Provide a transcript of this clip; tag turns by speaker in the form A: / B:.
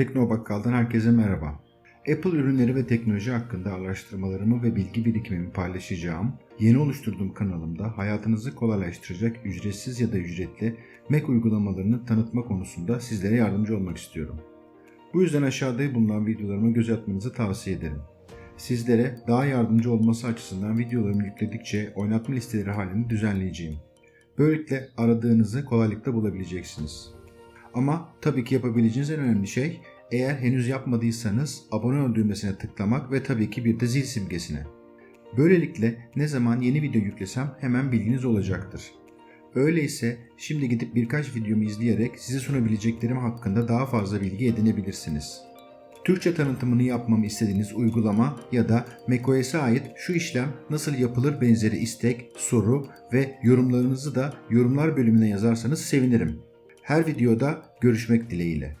A: Teknobakkal'dan herkese merhaba. Apple ürünleri ve teknoloji hakkında araştırmalarımı ve bilgi birikimimi paylaşacağım. Yeni oluşturduğum kanalımda hayatınızı kolaylaştıracak ücretsiz ya da ücretli Mac uygulamalarını tanıtma konusunda sizlere yardımcı olmak istiyorum. Bu yüzden aşağıda bulunan videolarıma göz atmanızı tavsiye ederim. Sizlere daha yardımcı olması açısından videolarımı yükledikçe oynatma listeleri halini düzenleyeceğim. Böylelikle aradığınızı kolaylıkla bulabileceksiniz. Ama tabii ki yapabileceğiniz en önemli şey eğer henüz yapmadıysanız abone ol düğmesine tıklamak ve tabii ki bir de zil simgesine. Böylelikle ne zaman yeni video yüklesem hemen bilginiz olacaktır. Öyleyse şimdi gidip birkaç videomu izleyerek size sunabileceklerim hakkında daha fazla bilgi edinebilirsiniz. Türkçe tanıtımını yapmamı istediğiniz uygulama ya da macOS'e ait şu işlem nasıl yapılır benzeri istek, soru ve yorumlarınızı da yorumlar bölümüne yazarsanız sevinirim. Her videoda görüşmek dileğiyle.